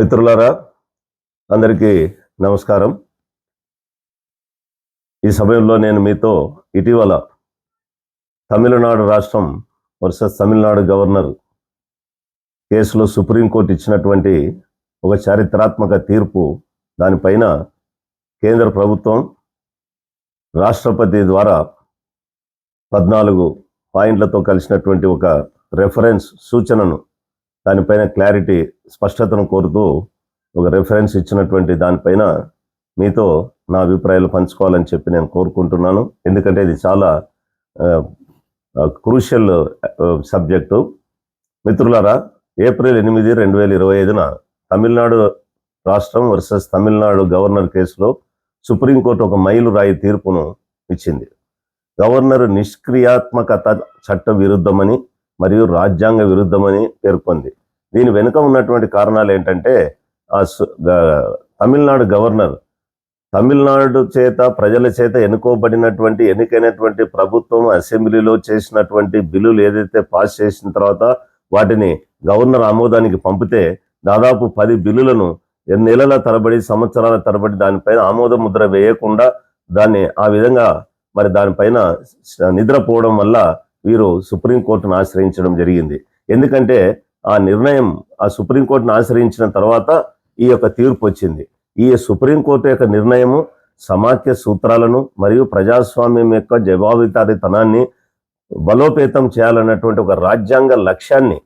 మిత్రులారా అందరికీ నమస్కారం. ఈ సమయంలో నేను మీతో ఇటీవల తమిళనాడు రాష్ట్రం వర్సెస్ తమిళనాడు గవర్నర్ కేసులో సుప్రీంకోర్టు ఇచ్చినటువంటి ఒక చారిత్రాత్మక తీర్పు దానిపైన కేంద్ర ప్రభుత్వం రాష్ట్రపతి ద్వారా పద్నాలుగు పాయింట్లతో కలిసినటువంటి ఒక రెఫరెన్స్ సూచనను దానిపైన క్లారిటీ స్పష్టతను కోరుతూ ఒక రెఫరెన్స్ ఇచ్చినటువంటి దానిపైన మీతో నా అభిప్రాయాలు పంచుకోవాలని చెప్పి నేను కోరుకుంటున్నాను. ఎందుకంటే ఇది చాలా క్రూషియల్ సబ్జెక్టు మిత్రులారా ఏప్రిల్ ఎనిమిది రెండు వేల ఇరవై ఐదున తమిళనాడు రాష్ట్రం వర్సెస్ తమిళనాడు గవర్నర్ కేసులో సుప్రీంకోర్టు ఒక మైలు రాయి తీర్పును ఇచ్చింది. గవర్నర్ నిష్క్రియాత్మకత చట్ట విరుద్ధమని మరియు రాజ్యాంగ విరుద్ధమని పేర్కొంది. దీని వెనుక ఉన్నటువంటి కారణాలు ఏంటంటే ఆ సు- గ- తమిళనాడు గవర్నర్ తమిళనాడు చేత ప్రజల చేత ఎన్నుకోబడినటువంటి ఎన్నికైనటువంటి ప్రభుత్వం అసెంబ్లీలో చేసినటువంటి బిల్లులు ఏదైతే పాస్ చేసిన తర్వాత వాటిని గవర్నర్ ఆమోదానికి పంపితే దాదాపు పది బిల్లులను నెలల తరబడి సంవత్సరాల తరబడి దానిపైన ఆమోద ముద్ర వేయకుండా దాన్ని ఆ విధంగా మరి దానిపైన నిద్రపోవడం వల్ల వీరు సుప్రీంకోర్టును ఆశ్రయించడం జరిగింది. ఎందుకంటే ఆ నిర్ణయం ఆ సుప్రీంకోర్టును ఆశ్రయించిన తర్వాత ఈ యొక్క తీర్పు వచ్చింది. ఈ సుప్రీంకోర్టు యొక్క నిర్ణయము సమాఖ్య సూత్రాలను మరియు ప్రజాస్వామ్యం యొక్క జవాబుదారీతనాన్ని బలోపేతం చేయాలన్నటువంటి ఒక రాజ్యాంగ లక్ష్యాన్ని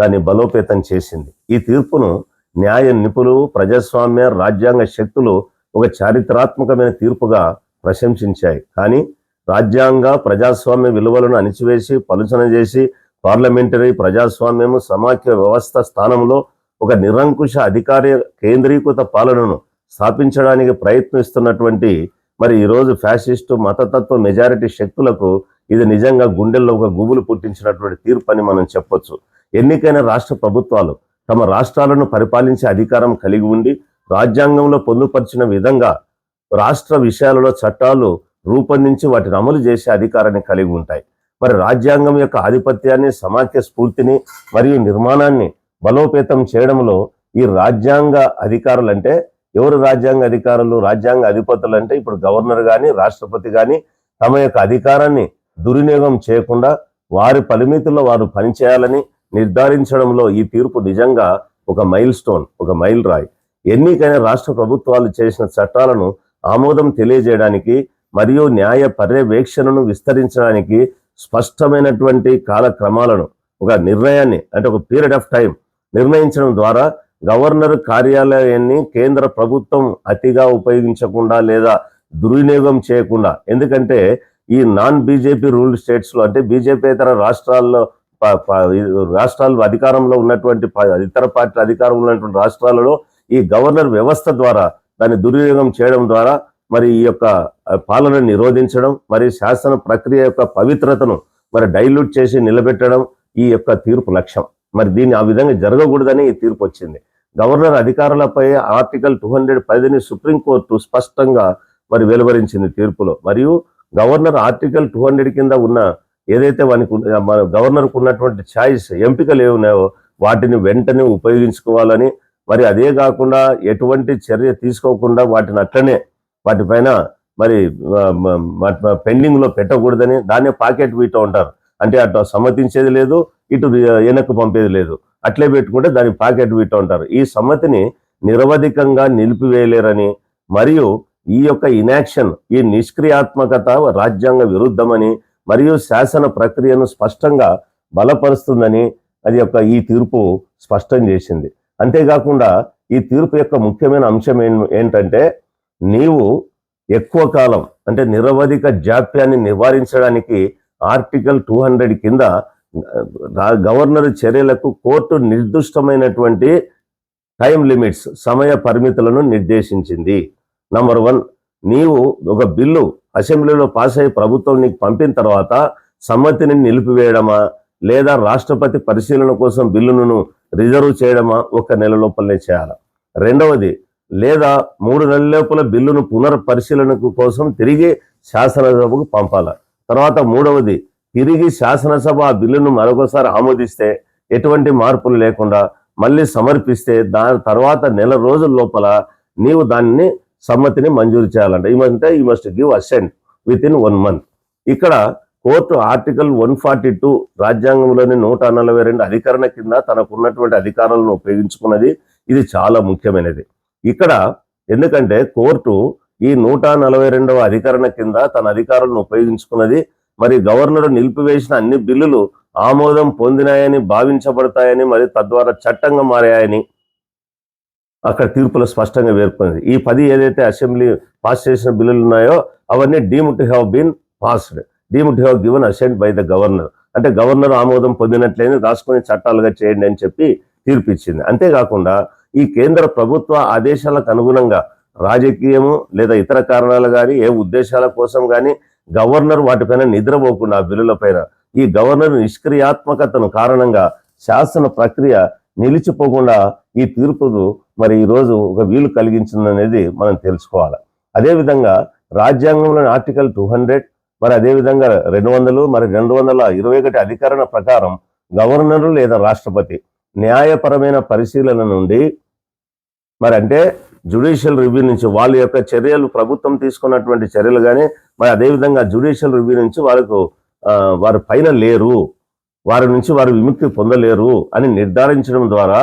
దాన్ని బలోపేతం చేసింది. ఈ తీర్పును న్యాయ నిపుణులు ప్రజాస్వామ్య రాజ్యాంగ శక్తులు ఒక చారిత్రాత్మకమైన తీర్పుగా ప్రశంసించాయి. కానీ రాజ్యాంగ ప్రజాస్వామ్య విలువలను అణిచివేసి పలుచన చేసి పార్లమెంటరీ ప్రజాస్వామ్యము సమాఖ్య వ్యవస్థ స్థానంలో ఒక నిరంకుశ అధికార కేంద్రీకృత పాలనను స్థాపించడానికి ప్రయత్నిస్తున్నటువంటి మరి ఈరోజు ఫ్యాసిస్టు మతతత్వ మెజారిటీ శక్తులకు ఇది నిజంగా గుండెల్లో ఒక గుబులు పుట్టించినటువంటి తీర్పు అని మనం చెప్పొచ్చు. ఎన్నికైన రాష్ట్ర ప్రభుత్వాలు తమ రాష్ట్రాలను పరిపాలించే అధికారం కలిగి ఉండి రాజ్యాంగంలో పొందుపరిచిన విధంగా రాష్ట్ర విషయాలలో చట్టాలు రూపొందించి వాటిని అమలు చేసే అధికారాన్ని కలిగి ఉంటాయి. మరి రాజ్యాంగం యొక్క ఆధిపత్యాన్ని సమాఖ్య స్ఫూర్తిని మరియు నిర్మాణాన్ని బలోపేతం చేయడంలో ఈ రాజ్యాంగ అధికారులు అంటే ఎవరు రాజ్యాంగ అధికారులు రాజ్యాంగ అధిపతులు అంటే ఇప్పుడు గవర్నర్ కానీ రాష్ట్రపతి కానీ తమ యొక్క అధికారాన్ని దుర్వినియోగం చేయకుండా వారి పరిమితుల్లో వారు పనిచేయాలని నిర్ధారించడంలో ఈ తీర్పు నిజంగా ఒక మైల్ స్టోన్ ఒక మైల్ రాయి. ఎన్నికైన రాష్ట్ర ప్రభుత్వాలు చేసిన చట్టాలను ఆమోదం తెలియజేయడానికి మరియు న్యాయ పర్యవేక్షణను విస్తరించడానికి స్పష్టమైనటువంటి కాలక్రమాలను ఒక నిర్ణయాన్ని అంటే ఒక పీరియడ్ ఆఫ్ టైం నిర్ణయించడం ద్వారా గవర్నర్ కార్యాలయాన్ని కేంద్ర ప్రభుత్వం అతిగా ఉపయోగించకుండా లేదా దుర్వినియోగం చేయకుండా ఎందుకంటే ఈ నాన్ బీజేపీ రూల్డ్ స్టేట్స్లో అంటే బీజేపీ ఇతర రాష్ట్రాల్లో ప- ప- రాష్ట్రాలు అధికారంలో ఉన్నటువంటి ప- ఇతర పార్టీ అధికారంలో ఉన్నటువంటి రాష్ట్రాలలో ఈ గవర్నర్ వ్యవస్థ ద్వారా దాన్ని దుర్వినియోగం చేయడం ద్వారా మరి ఈ యొక్క పాలనను పాలన నిరోధించడం మరి శాసన ప్రక్రియ యొక్క పవిత్రతను మరి డైల్యూట్ చేసి నిలబెట్టడం ఈ యొక్క తీర్పు లక్ష్యం. మరి దీన్ని ఆ విధంగా జరగకూడదని ఈ తీర్పు వచ్చింది. గవర్నర్ అధికారులపై ఆర్టికల్ టూ హండ్రెడ్ పదిని సుప్రీంకోర్టు స్పష్టంగా మరి వెలువరించింది తీర్పులో. మరియు గవర్నర్ ఆర్టికల్ టూ హండ్రెడ్ కింద ఉన్న ఏదైతే వానికి మన గవర్నర్కు ఉన్నటువంటి ఛాయిస్ ఎంపికలు ఏమున్నాయో వాటిని వెంటనే ఉపయోగించుకోవాలని మరి అదే కాకుండా ఎటువంటి చర్య తీసుకోకుండా వాటిని అట్లనే వాటిపైన మరి పెండింగ్లో పెట్టకూడదని దాన్నే పాకెట్ వీటో ఉంటారు అంటే అటు సమ్మతించేది లేదు ఇటు వెనక్కు పంపేది లేదు. అట్లే పెట్టుకుంటే దాన్ని పాకెట్ వీటో ఉంటారు ఈ సమ్మతిని నిరవధికంగా నిలిపివేయలేరని మరియు ఈ యొక్క ఇనాక్షన్ ఈ నిష్క్రియాత్మకత రాజ్యాంగ విరుద్ధమని మరియు శాసన ప్రక్రియను స్పష్టంగా బలపరుస్తుందని అది యొక్క ఈ తీర్పు స్పష్టం చేసింది. అంతేకాకుండా ఈ తీర్పు యొక్క ముఖ్యమైన అంశం ఏం- ఏంటంటే నీవు ఎక్కువ కాలం అంటే నిరవధిక జాప్యాన్ని నివారించడానికి ఆర్టికల్ టూ హండ్రెడ్ కింద గవర్నర్ చర్యలకు కోర్టు నిర్దిష్టమైనటువంటి టైం లిమిట్స్ సమయ పరిమితులను నిర్దేశించింది. నంబర్ వన్ నీవు ఒక బిల్లు అసెంబ్లీలో పాస్ అయ్యి ప్రభుత్వం నీకు పంపిన తర్వాత సమ్మతిని నిలిపివేయడమా? లేదా రాష్ట్రపతి పరిశీలన కోసం బిల్లును రిజర్వ్ చేయడమా? ఒక నెల లోపలనే చేయాలి. రెండవది లేదా మూడు నెలల లోపల బిల్లును పునర్పరిశీలనకు కోసం తిరిగి శాసనసభకు పంపాల. తర్వాత మూడవది తిరిగి శాసనసభ ఆ బిల్లును మరొకసారి ఆమోదిస్తే ఎటువంటి మార్పులు లేకుండా మళ్ళీ సమర్పిస్తే దాని తర్వాత నెల రోజుల లోపల నీవు దాన్ని సమ్మతిని మంజూరు చేయాలంట. ఏమంటే ఈ must give assent with in one month ఇక్కడ court article one forty two రాజ్యాంగంలోని నూట నలభై రెండు అధికరణ కింద తనకు ఉన్నటువంటి అధికారాలను ఉపయోగించుకున్నది. ఇది చాలా ముఖ్యమైనది. ఇక్కడ ఎందుకంటే కోర్టు ఈ నూట నలభై రెండవ అధికరణ కింద తన అధికారాలను ఉపయోగించుకున్నది. మరి గవర్నర్ నిలిపివేసిన అన్ని బిల్లులు ఆమోదం పొందినాయని భావించబడతాయని మరి తద్వారా చట్టంగా మారాయని అక్కడ తీర్పులో స్పష్టంగా పేర్కొంది ఈ పది ఏదైతే అసెంబ్లీ పాస్ చేసిన బిల్లులు ఉన్నాయో అవన్నీ deem to have been passed. Deem to have given assent by the governor. అంటే గవర్నర్ ఆమోదం పొందినట్లేని రాసుకునే చట్టాలుగా చేయండి అని చెప్పి తీర్పు ఇచ్చింది అంతేకాకుండా ఈ కేంద్ర ప్రభుత్వ ఆదేశాలకు అనుగుణంగా రాజకీయము లేదా ఇతర కారణాలు కానీ ఏ ఉద్దేశాల కోసం కానీ గవర్నర్ వాటిపైన నిద్రపోకుండా బిల్లులపైన ఈ గవర్నర్ నిష్క్రియాత్మకతను కారణంగా శాసన ప్రక్రియ నిలిచిపోకుండా ఈ తీర్పును మరి ఈ రోజు ఒక వీలు కలిగించిందనేది మనం తెలుసుకోవాలి. అదేవిధంగా రాజ్యాంగంలోని ఆర్టికల్ టూ హండ్రెడ్ మరి అదేవిధంగా రెండు వందలు మరి రెండు వందల ఇరవై ఒకటి అధికరణ ప్రకారం గవర్నరు లేదా రాష్ట్రపతి న్యాయపరమైన పరిశీలన నుండి మరి అంటే జ్యుడిషియల్ రివ్యూ నుంచి వాళ్ళ యొక్క చర్యలు ప్రభుత్వం తీసుకున్నటువంటి చర్యలు కానీ మరి అదేవిధంగా జ్యుడిషియల్ రివ్యూ నుంచి వాళ్ళకు వారి పైన లేరు వారి నుంచి వారు విముక్తి పొందలేరు అని నిర్ధారించడం ద్వారా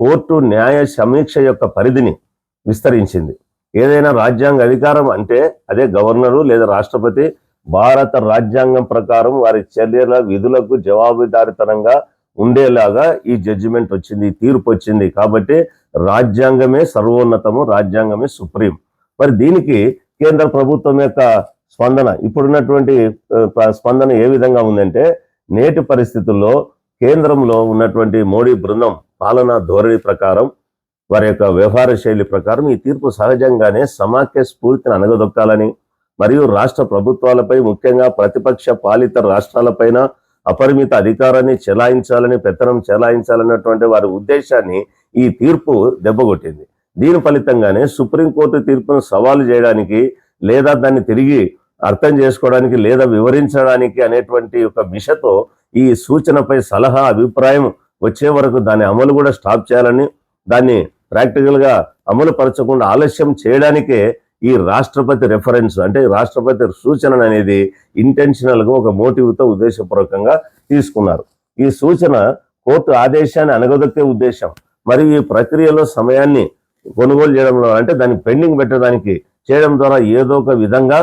కోర్టు న్యాయ సమీక్ష యొక్క పరిధిని విస్తరించింది. ఏదైనా రాజ్యాంగ అధికారం అంటే అదే గవర్నరు లేదా రాష్ట్రపతి భారత రాజ్యాంగం ప్రకారం వారి చర్యల విధులకు జవాబుదారితనంగా ఉండేలాగా ఈ జడ్జిమెంట్ వచ్చింది తీర్పు వచ్చింది కాబట్టి రాజ్యాంగమే సర్వోన్నతము రాజ్యాంగమే సుప్రీం. మరి దీనికి కేంద్ర ప్రభుత్వం యొక్క స్పందన ఇప్పుడున్నటువంటి స్పందన ఏ విధంగా ఉందంటే నేటి పరిస్థితుల్లో కేంద్రంలో ఉన్నటువంటి మోడీ బృందం పాలనా ధోరణి ప్రకారం వారి యొక్క వ్యవహార శైలి ప్రకారం ఈ తీర్పు సహజంగానే సమాఖ్య స్ఫూర్తిని అనగదొక్కాలని మరియు రాష్ట్ర ప్రభుత్వాలపై ముఖ్యంగా ప్రతిపక్ష పాలిత రాష్ట్రాలపైన అపరిమిత అధికారాన్ని చెలాయించాలని పెత్తనం చెలాయించాలన్నటువంటి వారి ఉద్దేశాన్ని ఈ తీర్పు దెబ్బగొట్టింది. దీని ఫలితంగానే సుప్రీంకోర్టు తీర్పును సవాలు చేయడానికి లేదా దాన్ని తిరిగి అర్థం చేసుకోవడానికి లేదా వివరించడానికి అనేటువంటి ఒక మిషతో ఈ సూచనపై సలహా అభిప్రాయం వచ్చే వరకు దాని అమలు కూడా స్టాప్ చేయాలని దాన్ని ప్రాక్టికల్గా అమలు పరచకుండా ఆలస్యం చేయడానికే ఈ రాష్ట్రపతి రెఫరెన్స్ అంటే రాష్ట్రపతి సూచన అనేది ఇంటెన్షనల్గా ఒక మోటివ్తో ఉద్దేశపూర్వకంగా తీసుకున్నారు. ఈ సూచన కోర్టు ఆదేశాన్ని అనగదొక్కే ఉద్దేశం. మరియు ఈ ప్రక్రియలో సమయాన్ని కొనుగోలు చేయడంలో అంటే దాన్ని పెండింగ్ పెట్టడానికి చేయడం ద్వారా ఏదో ఒక విధంగా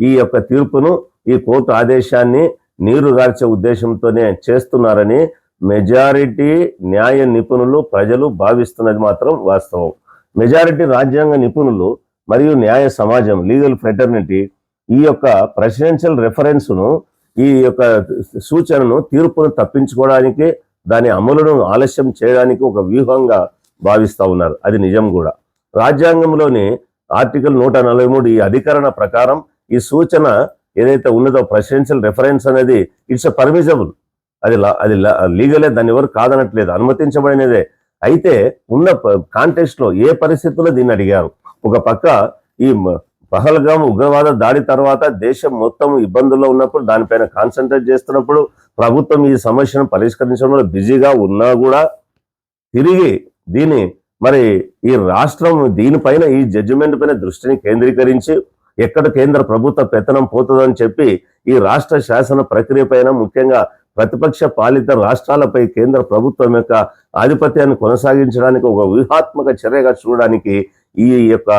ఈ యొక్క తీర్పును ఈ కోర్టు ఆదేశాన్ని నీరుగార్చే ఉద్దేశంతోనే చేస్తున్నారని మెజారిటీ న్యాయ నిపుణులు ప్రజలు భావిస్తున్నది మాత్రం వాస్తవం. మెజారిటీ రాజ్యాంగ నిపుణులు మరియు న్యాయ సమాజం లీగల్ ఫ్రెటర్నిటీ ఈ యొక్క ప్రెసిడెన్షియల్ రెఫరెన్స్ను ఈ యొక్క సూచనను తీర్పును తప్పించుకోవడానికి దాని అమలును ఆలస్యం చేయడానికి ఒక వ్యూహంగా భావిస్తూ ఉన్నారు. అది నిజం కూడా. రాజ్యాంగంలోని ఆర్టికల్ నూట నలభై మూడు ఈ అధికరణ ప్రకారం ఈ సూచన ఏదైతే ఉన్నదో ప్రెసిడెన్షియల్ రెఫరెన్స్ అనేది ఇట్స్ పర్మిజబుల్ అది లా- అది లీగలే దాన్ని ఎవరు కాదనట్లేదు అనుమతించబడినదే. అయితే ఉన్న కాంటెక్స్ట్లో ఏ పరిస్థితుల్లో దీన్ని అడిగారు? ఒక పక్క ఈ మ- పహల్గామ్ ఉగ్రవాద దాడి తర్వాత దేశం మొత్తం ఇబ్బందుల్లో ఉన్నప్పుడు దానిపైన కాన్సన్ట్రేట్ చేస్తున్నప్పుడు ప్రభుత్వం ఈ సమస్యను పరిష్కరించడంలో బిజీగా ఉన్నా కూడా తిరిగి దీని మరి ఈ రాష్ట్రం దీనిపైన ఈ జడ్జిమెంట్ పైన దృష్టిని కేంద్రీకరించి ఎక్కడ కేంద్ర ప్రభుత్వ పెత్తనం పోతుందని చెప్పి ఈ రాష్ట్ర శాసన ప్రక్రియ పైన ముఖ్యంగా ప్రతిపక్ష పాలిత రాష్ట్రాలపై కేంద్ర ప్రభుత్వం యొక్క ఆధిపత్యాన్ని కొనసాగించడానికి ఒక వ్యూహాత్మక చర్యగా చూడడానికి ఈ యొక్క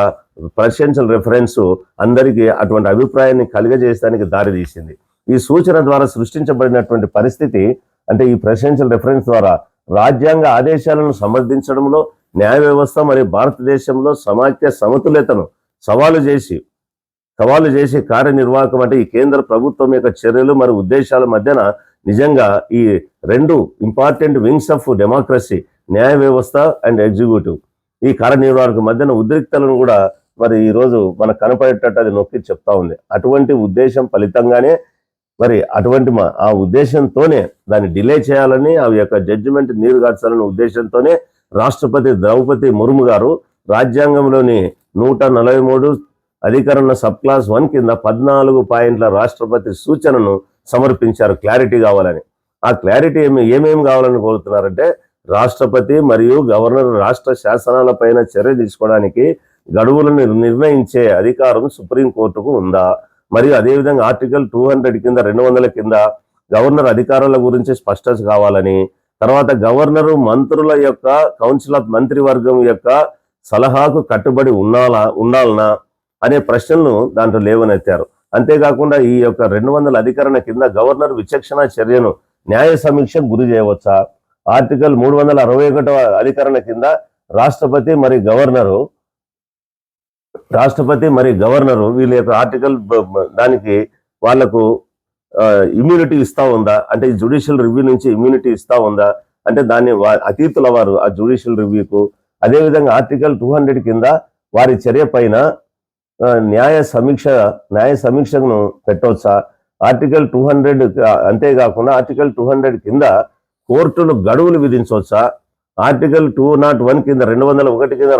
ప్రెసిడెన్షియల్ రెఫరెన్స్ అందరికీ అటువంటి అభిప్రాయాన్ని కలిగజేయడానికి దారితీసింది ఈ సూచన ద్వారా సృష్టించబడినటువంటి పరిస్థితి అంటే ఈ ప్రెసిడెన్షియల్ రెఫరెన్స్ ద్వారా రాజ్యాంగ ఆదేశాలను సమర్థించడంలో న్యాయ వ్యవస్థ మరియు భారతదేశంలో సమాఖ్య సమతుల్యతను సవాలు చేసి సవాలు చేసి కార్యనిర్వాహకం అంటే ఈ కేంద్ర ప్రభుత్వం యొక్క చర్యలు మరియు ఉద్దేశాల మధ్యన నిజంగా ఈ రెండు ఇంపార్టెంట్ వింగ్స్ ఆఫ్ డెమోక్రసీ న్యాయ వ్యవస్థ అండ్ ఎగ్జిక్యూటివ్ ఈ కార్యనిర్వాహక మధ్యన ఉద్రిక్తలను కూడా మరి ఈరోజు మనకు కనపడేటట్టు అది నొక్కి చెప్తా ఉంది. అటువంటి ఉద్దేశం ఫలితంగానే మరి అటువంటి మా- ఆ ఉద్దేశంతోనే దాన్ని డిలే చేయాలని ఆ యొక్క జడ్జిమెంట్ నీరు గార్చాలనే ఉద్దేశంతోనే రాష్ట్రపతి ద్రౌపది ముర్ము గారు రాజ్యాంగంలోని నూట నలభై మూడు అధికరణ సబ్ క్లాస్ వన్ కింద పద్నాలుగు పాయింట్ల రాష్ట్రపతి సూచనను సమర్పించారు క్లారిటీ కావాలని. ఆ క్లారిటీ ఏమి ఏమేమి కావాలని కోరుతున్నారంటే రాష్ట్రపతి మరియు గవర్నర్ రాష్ట్ర శాసనాలపైన చర్య తీసుకోవడానికి గడువులను నిర్ణయించే అధికారం సుప్రీంకోర్టుకు ఉందా? మరియు అదేవిధంగా ఆర్టికల్ టూ హండ్రెడ్ కింద రెండు వందల కింద గవర్నర్ అధికారాల గురించి స్పష్టత కావాలని తర్వాత గవర్నరు మంత్రుల యొక్క కౌన్సిల్ ఆఫ్ మంత్రివర్గం యొక్క సలహాకు కట్టుబడి ఉండాలా ఉండాలనా అనే ప్రశ్నలను దాంట్లో లేవనెత్తారు. అంతేకాకుండా ఈ యొక్క రెండు వందల అధికరణ కింద గవర్నర్ విచక్షణ చర్యను న్యాయ సమీక్షకు గురి చేయవచ్చా? ఆర్టికల్ మూడు వందల అరవై ఒకటవ అధికరణ కింద రాష్ట్రపతి మరి గవర్నరు రాష్ట్రపతి మరి గవర్నరు వీళ్ళ యొక్క ఆర్టికల్ దానికి వాళ్ళకు ఇమ్యూనిటీ ఇస్తా ఉందా? అంటే జుడిషియల్ రివ్యూ నుంచి ఇమ్యూనిటీ ఇస్తా ఉందా? అంటే దాన్ని అతీతుల వారు ఆ జుడిషియల్ రివ్యూకు అదేవిధంగా ఆర్టికల్ టూ హండ్రెడ్ కింద వారి చర్య పైన న్యాయ సమీక్ష న్యాయ సమీక్షను పెట్టవచ్చా ఆర్టికల్ టూ హండ్రెడ్ అంతేకాకుండా ఆర్టికల్ టూ హండ్రెడ్ కింద కోర్టులు గడువులు విధించవచ్చా ఆర్టికల్ టూ నాట్ వన్ కింద రెండు వందల ఒకటి కింద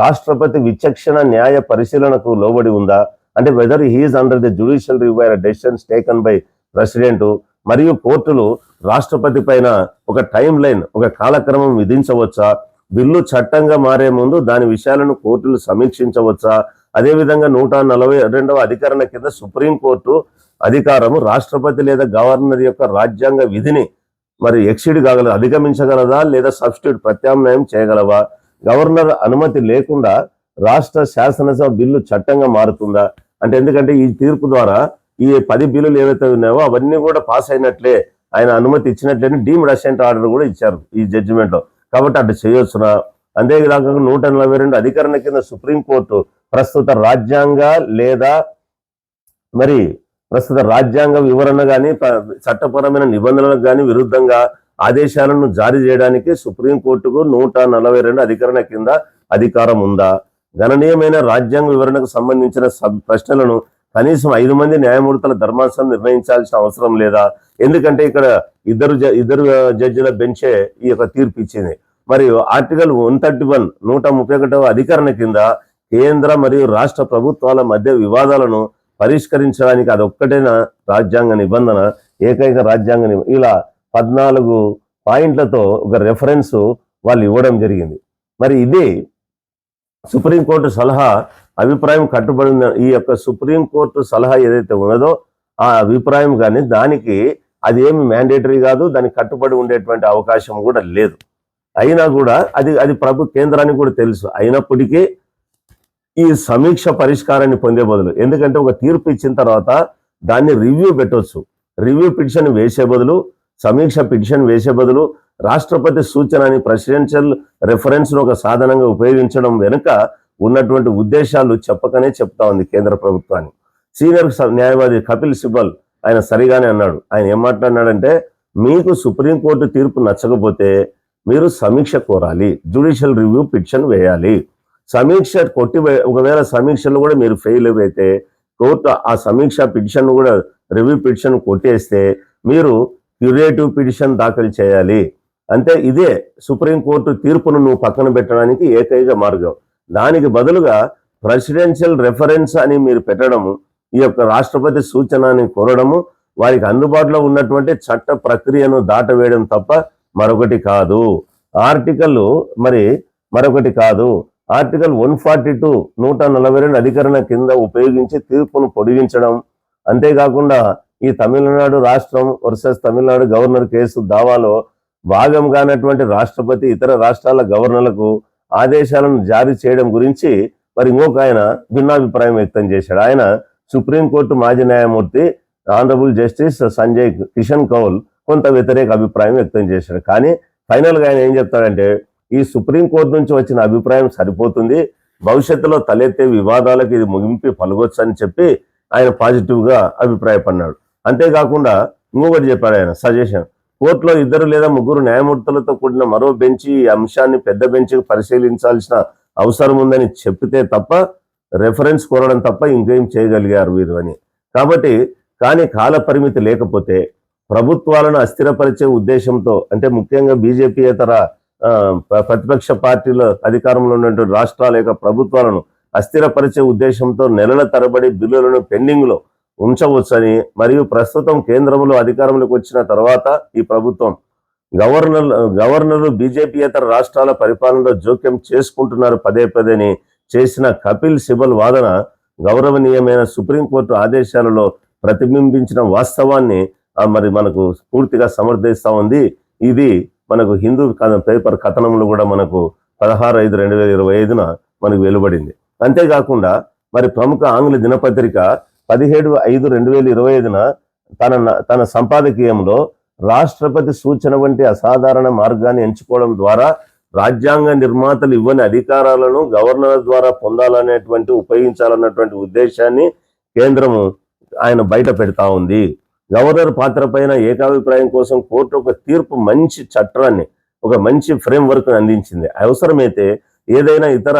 రాష్ట్రపతి విచక్షణ న్యాయ పరిశీలనకు లోబడి ఉందా? అంటే whether he is under the judicial review decisions taken by president మరియు కోర్టులు రాష్ట్రపతి పైన ఒక టైం లైన్ ఒక కాలక్రమం విధించవచ్చా? బిల్లు చట్టంగా మారే ముందు దాని విషయాలను కోర్టులు సమీక్షించవచ్చా? అదేవిధంగా నూట నలభై రెండవ అధికరణ కింద సుప్రీంకోర్టు అధికారము రాష్ట్రపతి లేదా గవర్నర్ యొక్క రాజ్యాంగ విధిని మరి ఎక్సిడ్ కాగలదా అధిగమించగలదా? లేదా సబ్స్టిట్యూట్ ప్రత్యామ్నాయం చేయగలవా? గవర్నర్ అనుమతి లేకుండా రాష్ట్ర శాసనసభ బిల్లు చట్టంగా మారుతుందా? అంటే ఎందుకంటే ఈ తీర్పు ద్వారా ఈ పది బిల్లులు ఏవైతే ఉన్నాయో అవన్నీ కూడా పాస్ అయినట్లే ఆయన అనుమతి ఇచ్చినట్లేని డీమ్డ్ అసెంట్ ఆర్డర్ కూడా ఇచ్చారు ఈ జడ్జిమెంట్లో. కాబట్టి అటు చేయొచ్చునా? అంతేకాక నూట నలభై రెండు అధికరణ కింద సుప్రీంకోర్టు ప్రస్తుత రాజ్యాంగ లేదా మరి ప్రస్తుత రాజ్యాంగ వివరణ కానీ చట్టపరమైన నిబంధనలకు కానీ విరుద్ధంగా ఆదేశాలను జారీ చేయడానికి సుప్రీంకోర్టుకు నూట నలభై రెండు అధికరణ కింద అధికారం ఉందా? గణనీయమైన రాజ్యాంగ వివరణకు సంబంధించిన సబ్ ప్రశ్నలను కనీసం ఐదు మంది న్యాయమూర్తుల ధర్మాసనం నిర్ణయించాల్సిన అవసరం లేదా? ఎందుకంటే ఇక్కడ ఇద్దరు జ- ఇద్దరు జడ్జిల బెంచే ఈ యొక్క తీర్పు ఇచ్చింది. మరియు ఆర్టికల్ వన్ థర్టీ వన్ నూట ముప్పై ఒకటవ అధికరణ కింద కేంద్ర మరియు రాష్ట్ర ప్రభుత్వాల మధ్య వివాదాలను పరిష్కరించడానికి అదొక్కటేనా? రాజ్యాంగ నిబంధన ఏకైక రాజ్యాంగ ఇలా పద్నాలుగు పాయింట్లతో ఒక రెఫరెన్స్ వాళ్ళు ఇవ్వడం జరిగింది. మరి ఇది సుప్రీంకోర్టు సలహా అభిప్రాయం కట్టుబడి ఈ యొక్క సుప్రీంకోర్టు సలహా ఏదైతే ఉన్నదో ఆ అభిప్రాయం కానీ దానికి అది ఏమి మ్యాండేటరీ కాదు దానికి కట్టుబడి ఉండేటువంటి అవకాశం కూడా లేదు. అయినా కూడా అది అది ప్రభు కేంద్రానికి కూడా తెలుసు. అయినప్పటికీ ఈ సమీక్ష పరిష్కారాన్ని పొందే బదులు. ఎందుకంటే ఒక తీర్పు ఇచ్చిన తర్వాత దాన్ని రివ్యూ పెట్టొచ్చు. రివ్యూ పిటిషన్ వేసే బదులు సమీక్ష పిటిషన్ వేసే బదులు రాష్ట్రపతి సూచనని ప్రెసిడెన్షియల్ రెఫరెన్స్ను ఒక సాధనంగా ఉపయోగించడం వెనుక ఉన్నటువంటి ఉద్దేశాలు చెప్పకనే చెప్తా ఉంది కేంద్ర ప్రభుత్వాన్ని. సీనియర్ స- న్యాయవాది కపిల్ సిబల్ ఆయన సరిగానే అన్నాడు. ఆయన ఏం మాట్లాడినాడంటే మీకు సుప్రీంకోర్టు తీర్పు నచ్చకపోతే మీరు సమీక్ష కోరాలి. జ్యుడిషియల్ రివ్యూ పిటిషన్ వేయాలి. సమీక్ష కొట్టి ఒకవేళ సమీక్షలు కూడా మీరు ఫెయిల్ అయితే కోర్టు ఆ సమీక్ష పిటిషన్ కూడా రివ్యూ పిటిషన్ కొట్టేస్తే మీరు క్యూరేటివ్ పిటిషన్ దాఖలు చేయాలి. అంటే ఇదే సుప్రీంకోర్టు తీర్పును నువ్వు పక్కన పెట్టడానికి ఏకైక మార్గం. దానికి బదులుగా ప్రెసిడెన్షియల్ రెఫరెన్స్ అని మీరు పెట్టడము ఈ యొక్క రాష్ట్రపతి సూచనని కోరడము వారికి అందుబాటులో ఉన్నటువంటి చట్ట ప్రక్రియను దాటవేయడం తప్ప మరొకటి కాదు. ఆర్టికల్ మరి మరొకటి కాదు. ఆర్టికల్ వన్ ఫార్టీ టూ నూట నలభై రెండు అధికరణ కింద ఉపయోగించి తీర్పును పొడిగించడం. అంతేకాకుండా ఈ తమిళనాడు రాష్ట్రం వర్సెస్ తమిళనాడు గవర్నర్ కేసు దావాలో భాగం కానటువంటి రాష్ట్రపతి ఇతర రాష్ట్రాల గవర్నర్లకు ఆదేశాలను జారీ చేయడం గురించి మరి ఇంకొక ఆయన భిన్నాభిప్రాయం వ్యక్తం చేశాడు. ఆయన సుప్రీంకోర్టు మాజీ న్యాయమూర్తి ఆనరబుల్ జస్టిస్ సంజయ్ కిషన్ కౌల్ కొంత వ్యతిరేక అభిప్రాయం వ్యక్తం చేశాడు. కానీ ఫైనల్గా ఆయన ఏం చెప్తాడంటే ఈ సుప్రీంకోర్టు నుంచి వచ్చిన అభిప్రాయం సరిపోతుంది. భవిష్యత్తులో తలెత్తే వివాదాలకు ఇది ముగింపు పలగొచ్చు అని చెప్పి ఆయన పాజిటివ్గా అభిప్రాయపడినాడు అంతేకాకుండా ఇంకొకటి చెప్పాడు ఆయన సజెషన్. కోర్టులో ఇద్దరు లేదా ముగ్గురు న్యాయమూర్తులతో కూడిన మరో బెంచ్ ఈ అంశాన్ని పెద్ద బెంచ్కి పరిశీలించాల్సిన అవసరం ఉందని చెప్పితే తప్ప రెఫరెన్స్ కోరడం తప్ప ఇంకేం చేయగలిగారు వీరు అని. కాబట్టి కానీ కాల పరిమితి లేకపోతే ప్రభుత్వాలను అస్థిరపరిచే ఉద్దేశంతో అంటే ముఖ్యంగా బీజేపీయేతర ఇతర ప్రతిపక్ష పార్టీలో అధికారంలో ఉన్నటువంటి రాష్ట్రాల యొక్క ప్రభుత్వాలను అస్థిరపరిచే ఉద్దేశంతో నెలల తరబడి బిల్లులను పెండింగ్లో ఉంచవచ్చని మరియు ప్రస్తుతం కేంద్రంలో అధికారంలోకి వచ్చిన తర్వాత ఈ ప్రభుత్వం గవర్నర్ గవర్నర్లు బీజేపీయేతర రాష్ట్రాల పరిపాలనలో జోక్యం చేసుకుంటున్నారు పదే పదేని చేసిన కపిల్ సిబల్ వాదన గౌరవనీయమైన సుప్రీంకోర్టు ఆదేశాలలో ప్రతిబింబించిన వాస్తవాన్ని మరి మనకు పూర్తిగా సమర్థిస్తూ ఉంది. ఇది మనకు హిందూ కథ- పేపర్ కథనంలో కూడా మనకు పదహారు ఐదు రెండు వేల ఇరవై ఐదున మనకు వెలువడింది. అంతేకాకుండా మరి ప్రముఖ ఆంగ్ల దినపత్రిక పదిహేడు ఐదు రెండు వేల ఇరవై ఐదున తన తన సంపాదకీయంలో రాష్ట్రపతి సూచన వంటి అసాధారణ మార్గాన్ని ఎంచుకోవడం ద్వారా రాజ్యాంగ నిర్మాతలు ఇవ్వని అధికారాలను గవర్నర్ ద్వారా పొందాలనేటువంటి ఉపయోగించాలన్నటువంటి ఉద్దేశాన్ని కేంద్రము ఆయన బయట పెడతా ఉంది. గవర్నర్ పాత్ర పైన ఏకాభిప్రాయం కోసం కోర్టు ఒక తీర్పు మంచి చట్టాన్ని ఒక మంచి ఫ్రేమ్వర్క్ అందించింది. అవసరమైతే ఏదైనా ఇతర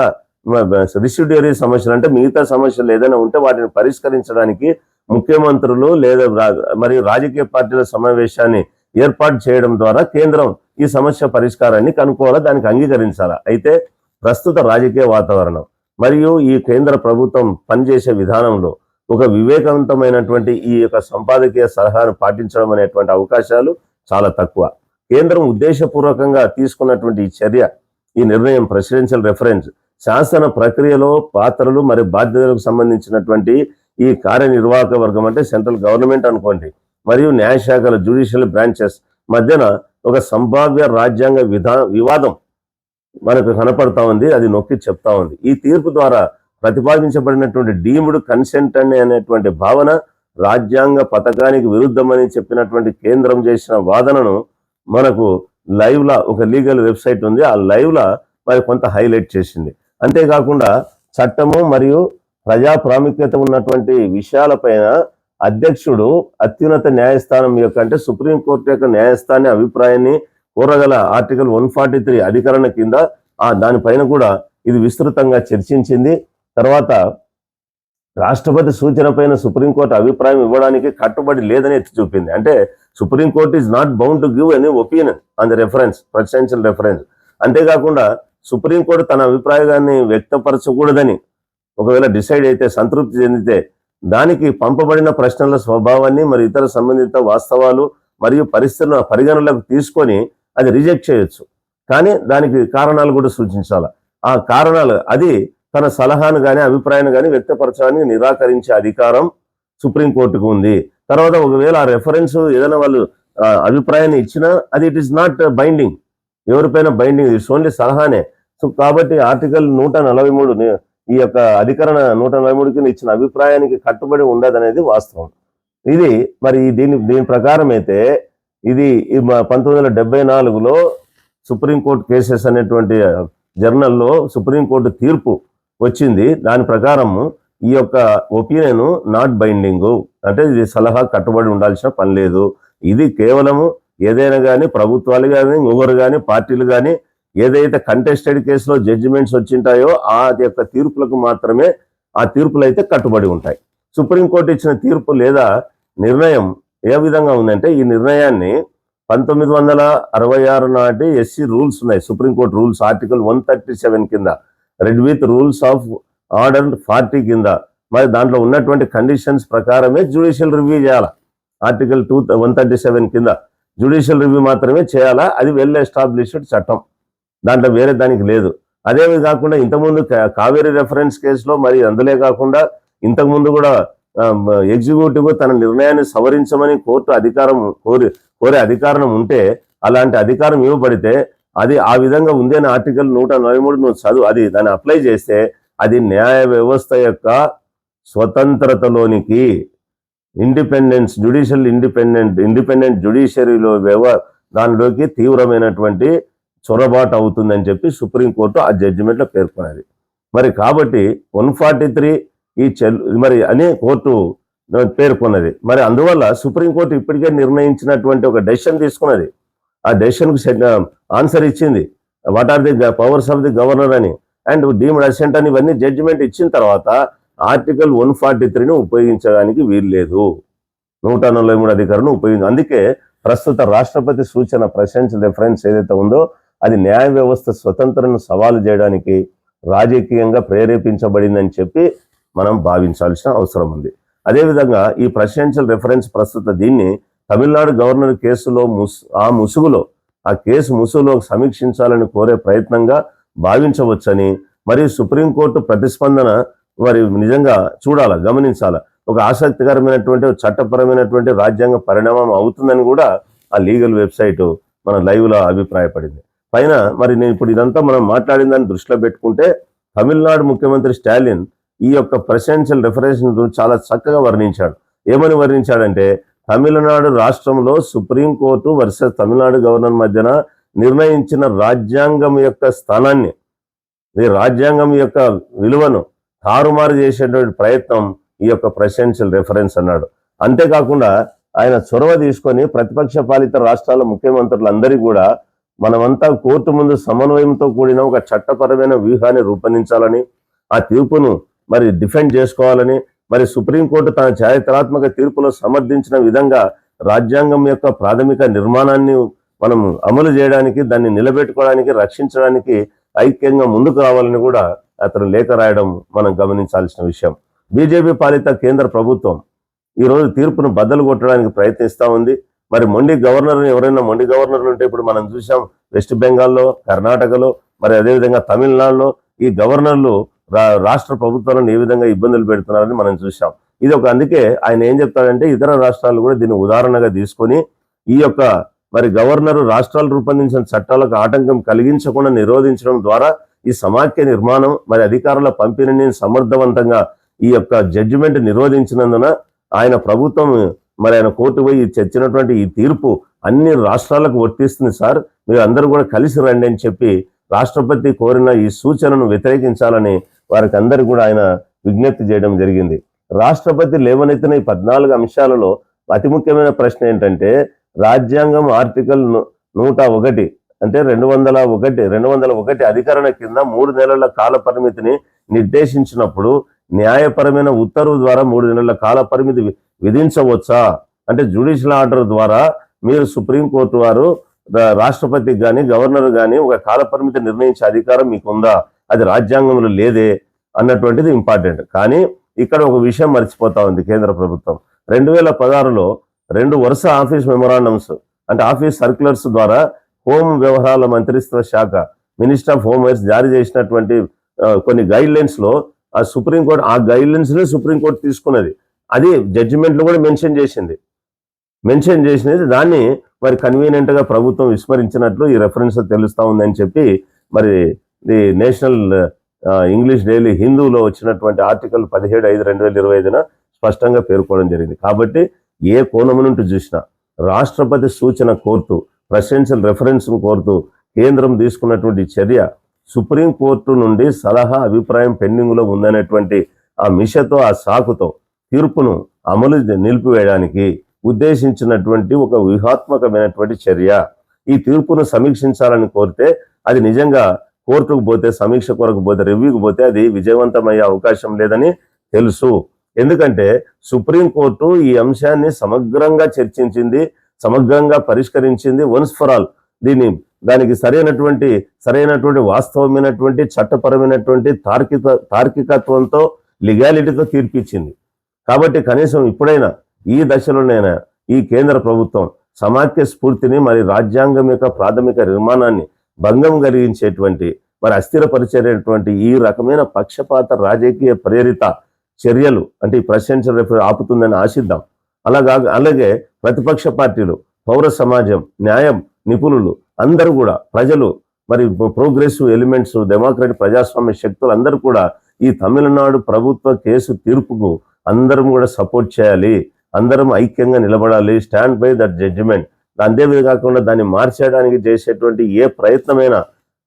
రిసిడ్యూరీ సమస్యలు అంటే మిగతా సమస్యలు ఏదైనా ఉంటే వాటిని పరిష్కరించడానికి ముఖ్యమంత్రులు లేదా మరియు రాజకీయ పార్టీల సమావేశాన్ని ఏర్పాటు చేయడం ద్వారా కేంద్రం ఈ సమస్య పరిష్కారాన్ని కనుక్కోవాలా దానికి అంగీకరించాలా? అయితే ప్రస్తుత రాజకీయ వాతావరణం మరియు ఈ కేంద్ర ప్రభుత్వం పనిచేసే విధానంలో ఒక వివేకవంతమైనటువంటి ఈ యొక్క సంపాదకీయ సలహాను పాటించడం అనేటువంటి అవకాశాలు చాలా తక్కువ. కేంద్రం ఉద్దేశపూర్వకంగా తీసుకున్నటువంటి ఈ చర్య ఈ నిర్ణయం ప్రెసిడెన్షియల్ రెఫరెన్స్ శాసన ప్రక్రియలో పాత్రలు మరియు బాధ్యతలకు సంబంధించినటువంటి ఈ కార్యనిర్వాహక వర్గం అంటే సెంట్రల్ గవర్నమెంట్ అనుకోండి మరియు న్యాయశాఖల జ్యుడిషియల్ బ్రాంచెస్ మధ్యన ఒక సంభావ్య రాజ్యాంగ విధా వివాదం మనకు కనపడతా ఉంది అది నొక్కి చెప్తా ఉంది. ఈ తీర్పు ద్వారా ప్రతిపాదించబడినటువంటి డీమ్డ్ కన్సెంట్ అనే అనేటువంటి భావన రాజ్యాంగ పథకానికి విరుద్ధమని చెప్పినటువంటి కేంద్రం చేసిన వాదనను మనకు లైవ్లా ఒక లీగల్ వెబ్సైట్ ఉంది. ఆ లైవ్లా మరి కొంత హైలైట్ చేసింది. అంతేకాకుండా చట్టము మరియు ప్రజా ప్రాముఖ్యత ఉన్నటువంటి విషయాలపైన అధ్యక్షుడు అత్యున్నత న్యాయస్థానం యొక్క అంటే సుప్రీంకోర్టు యొక్క న్యాయస్థాన అభిప్రాయాన్ని కోరగల ఆర్టికల్ వన్ ఫార్టీ త్రీ అధికరణ కింద ఆ దానిపైన కూడా ఇది విస్తృతంగా చర్చించింది. తర్వాత రాష్ట్రపతి సూచన పైన సుప్రీంకోర్టు అభిప్రాయం ఇవ్వడానికి కట్టుబడి లేదని ఎత్తి చూపింది. అంటే supreme court is not bound to give any opinion on the reference presidential reference అంతేకాకుండా సుప్రీంకోర్టు తన అభిప్రాయాన్ని వ్యక్తపరచకూడదని ఒకవేళ డిసైడ్ అయితే సంతృప్తి చెందితే దానికి పంపబడిన ప్రశ్నల స్వభావాన్ని మరి ఇతర సంబంధిత వాస్తవాలు మరియు పరిస్థితులను పరిగణలోకి తీసుకొని అది రిజెక్ట్ చేయొచ్చు. కానీ దానికి కారణాలు కూడా సూచించాలి. ఆ కారణాలు అది తన సలహాను కానీ అభిప్రాయాన్ని కానీ వ్యక్తపరచడానికి నిరాకరించే అధికారం సుప్రీంకోర్టుకు ఉంది. తర్వాత ఒకవేళ ఆ రెఫరెన్స్ ఏదైనా వాళ్ళు అభిప్రాయాన్ని ఇచ్చినా అది ఇట్ ఈస్ నాట్ బైండింగ్ ఎవరిపైన బైండింగ్ ఇట్స్ ఓన్లీ సలహానే. సో కాబట్టి ఆర్టికల్ నూట నలభై మూడు ఈ యొక్క అధికరణ నూట నలభై మూడు కింద ఇచ్చిన అభిప్రాయానికి కట్టుబడి ఉండదనేది వాస్తవం. ఇది మరి దీని దీని ప్రకారం అయితే ఇది ఈ పంతొమ్మిది వందల డెబ్బై నాలుగులో సుప్రీంకోర్టు కేసెస్ అనేటువంటి జర్నల్లో సుప్రీంకోర్టు తీర్పు వచ్చింది. దాని ప్రకారము ఈ యొక్క ఒపీనియన్ నాట్ బైండింగ్. అంటే ఇది సలహా కట్టుబడి ఉండాల్సిన పని లేదు. ఇది కేవలము ఏదైనా కానీ ప్రభుత్వాలు కానీ ఇంకొకరు కానీ పార్టీలు కానీ ఏదైతే కంటెస్టెడ్ కేసులో జడ్జిమెంట్స్ వచ్చింటాయో ఆ యొక్క తీర్పులకు మాత్రమే ఆ తీర్పులు అయితే కట్టుబడి ఉంటాయి. సుప్రీంకోర్టు ఇచ్చిన తీర్పు లేదా నిర్ణయం ఏ విధంగా ఉందంటే ఈ నిర్ణయాన్ని పంతొమ్మిది వందల అరవై ఆరు నాటి ఎస్సీ రూల్స్ ఉన్నాయి. Supreme court rules article one thirty seven కింద read with rules of order forty కింద. మరి దాంట్లో ఉన్నటువంటి కండిషన్స్ ప్రకారమే జ్యుడిషియల్ రివ్యూ చేయాలా? Article two one thirty seven కింద జ్యుడిషియల్ రివ్యూ మాత్రమే చేయాలా? అది వెల్ ఎస్టాబ్లిష్డ్ చట్టం. దాంట్లో వేరే దానికి లేదు. అదేవి కాకుండా ఇంతకుముందు కావేరీ రెఫరెన్స్ కేసులో మరి అందులే కాకుండా ఇంతకుముందు కూడా ఎగ్జిక్యూటివ్ తన నిర్ణయాన్ని సవరించమని కోర్టు అధికారం కోరి కోరే అధికారం ఉంటే అలాంటి అధికారం ఇవ్వబడితే అది ఆ విధంగా ఉంది అని ఆర్టికల్ నూట నలభై మూడు నువ్వు చదువు అది దాన్ని అప్లై చేస్తే అది న్యాయ వ్యవస్థ యొక్క స్వతంత్రతలోనికి ఇండిపెండెన్స్ జ్యుడిషియల్ ఇండిపెండెంట్ ఇండిపెండెంట్ జ్యుడిషియరీలో వ్యవ దానిలోకి తీవ్రమైనటువంటి చొరబాటు అవుతుందని చెప్పి సుప్రీంకోర్టు ఆ జడ్జిమెంట్లో పేర్కొన్నది. మరి కాబట్టి వన్ ఫార్టీ త్రీ ఈ చెల్ మరి అని కోర్టు పేర్కొన్నది. మరి అందువల్ల సుప్రీంకోర్టు ఇప్పటికే నిర్ణయించినటువంటి ఒక డెసిషన్ తీసుకున్నది. ఆ డెసిషన్కు ఆన్సర్ ఇచ్చింది. What are the powers of the governor అని. అండ్ డీమ్డ్ అసెంట్ అని ఇవన్నీ జడ్జిమెంట్ ఇచ్చిన తర్వాత ఆర్టికల్ వన్ ఫార్టీ త్రీని ఉపయోగించడానికి వీల్లేదు నూట నలభై మూడు అధికారులను ఉపయోగించి అందుకే ప్రస్తుత రాష్ట్రపతి సూచన ప్రెసెన్స్ రిఫరెన్స్ ఏదైతే ఉందో అది న్యాయ వ్యవస్థ స్వతంత్రను సవాలు చేయడానికి రాజకీయంగా ప్రేరేపించబడిందని చెప్పి మనం భావించాల్సిన అవసరం ఉంది. అదేవిధంగా ఈ ప్రెసిడెన్షియల్ రిఫరెన్స్ ప్రస్తుత దీన్ని తమిళనాడు గవర్నర్ కేసులో ముసు ఆ ముసుగులో ఆ కేసు ముసుగులో సమీక్షించాలని కోరే ప్రయత్నంగా భావించవచ్చని మరియు సుప్రీంకోర్టు ప్రతిస్పందన మరి నిజంగా చూడాల గమనించాల? ఒక ఆసక్తికరమైనటువంటి చట్టపరమైనటువంటి రాజ్యాంగ పరిణామం అవుతుందని కూడా ఆ లీగల్ వెబ్సైట్ మన లైవ్లో అభిప్రాయపడింది. పైన మరి నేను ఇప్పుడు ఇదంతా మనం మాట్లాడిన దాన్ని దృష్టిలో పెట్టుకుంటే తమిళనాడు ముఖ్యమంత్రి స్టాలిన్ ఈ యొక్క ప్రెసిడెన్షియల్ రిఫరెన్స్ చాలా చక్కగా వర్ణించాడు. ఏమని వర్ణించాడంటే తమిళనాడు రాష్ట్రంలో సుప్రీంకోర్టు వర్సెస్ తమిళనాడు గవర్నర్ మధ్యన నిర్ణయించిన రాజ్యాంగం యొక్క స్థానాన్ని ఈ రాజ్యాంగం యొక్క విలువను తారుమారు చేసేటువంటి ప్రయత్నం ఈ యొక్క ప్రెసిడెన్షియల్ రెఫరెన్స్ అన్నాడు. అంతేకాకుండా ఆయన చొరవ తీసుకొని ప్రతిపక్ష పాలిత రాష్ట్రాల ముఖ్యమంత్రులందరికీ కూడా మనమంతా కోర్టు ముందు సమన్వయంతో కూడిన ఒక చట్టపరమైన వ్యూహాన్ని రూపొందించాలని ఆ తీర్పును మరి డిఫెండ్ చేసుకోవాలని మరి సుప్రీంకోర్టు తన చారిత్రాత్మక తీర్పులో సమర్థించిన విధంగా రాజ్యాంగం యొక్క ప్రాథమిక నిర్మాణాన్ని మనం అమలు చేయడానికి దాన్ని నిలబెట్టుకోవడానికి రక్షించడానికి ఐక్యంగా ముందుకు రావాలని కూడా అతను లేఖ రాయడం మనం గమనించాల్సిన విషయం. బీజేపీ పాలిత కేంద్ర ప్రభుత్వం ఈ రోజు తీర్పును బద్దలు కొట్టడానికి ప్రయత్నిస్తా ఉంది. మరి మొండి గవర్నర్ ఎవరైనా మొండి గవర్నర్లు ఉంటే ఇప్పుడు మనం చూసాం వెస్ట్ బెంగాల్లో కర్ణాటకలో మరి అదేవిధంగా తమిళనాడులో ఈ గవర్నర్లు రాష్ట్ర ప్రభుత్వాలను ఏ విధంగా ఇబ్బందులు పెడుతున్నారని మనం చూసాం ఇది ఒక అందుకే ఆయన ఏం చెప్తాడంటే ఇతర రాష్ట్రాలు కూడా దీన్ని ఉదాహరణగా తీసుకొని ఈ యొక్క మరి గవర్నర్ రాష్ట్రాలు రూపొందించిన చట్టాలకు ఆటంకం కలిగించకుండా నిరోధించడం ద్వారా ఈ సమాఖ్య నిర్మాణం మరి అధికారుల పంపిణీని సమర్థవంతంగా ఈ యొక్క జడ్జిమెంట్ నిరోధించినందున ఆయన ప్రభుత్వం మరి ఆయన కోర్టు పోయి చచ్చినటువంటి ఈ తీర్పు అన్ని రాష్ట్రాలకు వర్తిస్తుంది సార్. మీరు అందరూ కూడా కలిసి రండి అని చెప్పి రాష్ట్రపతి కోరిన ఈ సూచనను వ్యతిరేకించాలని వారికి అందరు కూడా ఆయన విజ్ఞప్తి చేయడం జరిగింది. రాష్ట్రపతి లేవనెత్తిన ఈ పద్నాలుగు అంశాలలో అతి ముఖ్యమైన ప్రశ్న ఏంటంటే రాజ్యాంగం ఆర్టికల్ నూట ఒకటి అంటే రెండు వందల ఒకటి రెండు వందల ఒకటి అధికరణ కింద మూడు నెలల కాల పరిమితిని నిర్దేశించినప్పుడు న్యాయపరమైన ఉత్తర్వు ద్వారా మూడు నెలల కాల పరిమితి విధించవచ్చా? అంటే జ్యుడిషియల్ ఆర్డర్ ద్వారా మీరు సుప్రీంకోర్టు వారు రాష్ట్రపతికి కానీ గవర్నర్ కానీ ఒక కాల పరిమితి నిర్ణయించే అధికారం మీకు ఉందా అది రాజ్యాంగంలో లేదే అన్నటువంటిది ఇంపార్టెంట్. కానీ ఇక్కడ ఒక విషయం మర్చిపోతా ఉంది కేంద్ర ప్రభుత్వం. రెండు వేల పదహారులో రెండు వరుస ఆఫీస్ మెమొరాండమ్స్ అంటే ఆఫీస్ సర్క్యులర్స్ ద్వారా హోం వ్యవహారాల మంత్రిత్వ శాఖ మినిస్టర్ ఆఫ్ హోమ్ అఫైర్స్ జారీ చేసినటువంటి కొన్ని గైడ్ లైన్స్ ఆ సుప్రీంకోర్టు ఆ గైడ్ లైన్స్ సుప్రీంకోర్టు తీసుకున్నది. అది జడ్జిమెంట్లు కూడా మెన్షన్ చేసింది. మెన్షన్ చేసినది దాన్ని మరి కన్వీనియంట్గా ప్రభుత్వం విస్మరించినట్లు ఈ రెఫరెన్స్ తెలుస్తూ ఉందని చెప్పి మరి ది నేషనల్ ఇంగ్లీష్ డైలీ హిందూలో వచ్చినటువంటి ఆర్టికల్ పదిహేడు ఐదు రెండు వేల ఇరవై ఐదున స్పష్టంగా పేర్కోవడం జరిగింది. కాబట్టి ఏ కోణం నుండి చూసినా రాష్ట్రపతి సూచన కోర్టు ప్రెసిడెన్షియల్ రెఫరెన్స్ను కోరుతూ కేంద్రం తీసుకున్నటువంటి చర్య సుప్రీం కోర్టు నుండి సలహా అభిప్రాయం పెండింగ్లో ఉందనేటువంటి ఆ మిషతో ఆ సాకుతో తీర్పును అమలు నిలిపివేయడానికి ఉద్దేశించినటువంటి ఒక వ్యూహాత్మకమైనటువంటి చర్య. ఈ తీర్పును సమీక్షించాలని కోరితే అది నిజంగా కోర్టుకు పోతే సమీక్ష కొరకు పోతే రివ్యూకి పోతే అది విజయవంతమయ్యే అవకాశం లేదని తెలుసు. ఎందుకంటే సుప్రీం కోర్టు ఈ అంశాన్ని సమగ్రంగా చర్చించింది సమగ్రంగా పరిష్కరించింది వన్స్ ఫర్ ఆల్. దీన్ని దానికి సరైనటువంటి సరైనటువంటి వాస్తవమైనటువంటి చట్టపరమైనటువంటి తార్కిక తార్కికత్వంతో లిగాలిటీతో తీర్పిచ్చింది. కాబట్టి కనీసం ఇప్పుడైనా ఈ దశలోనైనా ఈ కేంద్ర ప్రభుత్వం సమాఖ్య స్ఫూర్తిని మరి రాజ్యాంగం యొక్క ప్రాథమిక నిర్మాణాన్ని భంగం కలిగించేటువంటి మరి అస్థిరపరిచేటువంటి ఈ రకమైన పక్షపాత రాజకీయ ప్రేరిత చర్యలు అంటే ఈ ప్రెసిడెన్షియల్ రెఫర్ ఆపుతుందని ఆశిద్దాం. అలాగా అలాగే ప్రతిపక్ష పార్టీలు పౌర సమాజం న్యాయం నిపుణులు అందరూ కూడా ప్రజలు మరి ప్రోగ్రెసివ్ ఎలిమెంట్స్ డెమోక్రటిక్ ప్రజాస్వామ్య శక్తులు అందరూ కూడా ఈ తమిళనాడు ప్రభుత్వ కేసు తీర్పుకు అందరం కూడా సపోర్ట్ చేయాలి అందరం ఐక్యంగా నిలబడాలి స్టాండ్ బై దట్ జడ్జిమెంట్ అంతేవిధంగా కాకుండా దాన్ని మార్చేయడానికి చేసేటువంటి ఏ ప్రయత్నమైనా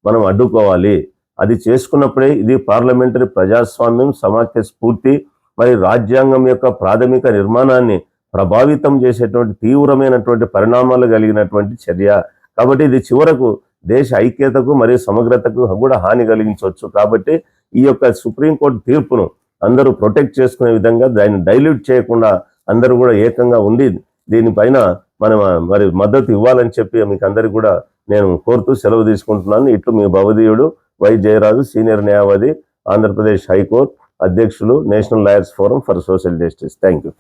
మనం అడ్డుకోవాలి. అది చేసుకున్నప్పుడే ఇది పార్లమెంటరీ ప్రజాస్వామ్యం సమాఖ్య స్ఫూర్తి మరి రాజ్యాంగం యొక్క ప్రాథమిక నిర్మాణాన్ని ప్రభావితం చేసేటువంటి తీవ్రమైనటువంటి పరిణామాలు కలిగినటువంటి చర్య. కాబట్టి ఇది చివరకు దేశ ఐక్యతకు మరియు సమగ్రతకు కూడా హాని కలిగించవచ్చు. కాబట్టి ఈ యొక్క సుప్రీంకోర్టు తీర్పును అందరూ ప్రొటెక్ట్ చేసుకునే విధంగా దాన్ని డైల్యూట్ చేయకుండా అందరూ కూడా ఏకంగా ఉండి దీనిపైన మనం మరి మద్దతు ఇవ్వాలని చెప్పి మీకు అందరికి కూడా నేను కోరుతూ సెలవు తీసుకుంటున్నాను. ఇట్లు మీ భవదీయుడు వై జయరాజు సీనియర్ న్యాయవాది ఆంధ్రప్రదేశ్ హైకోర్టు అధ్యక్షులు national lawyers forum for social justice. Thank you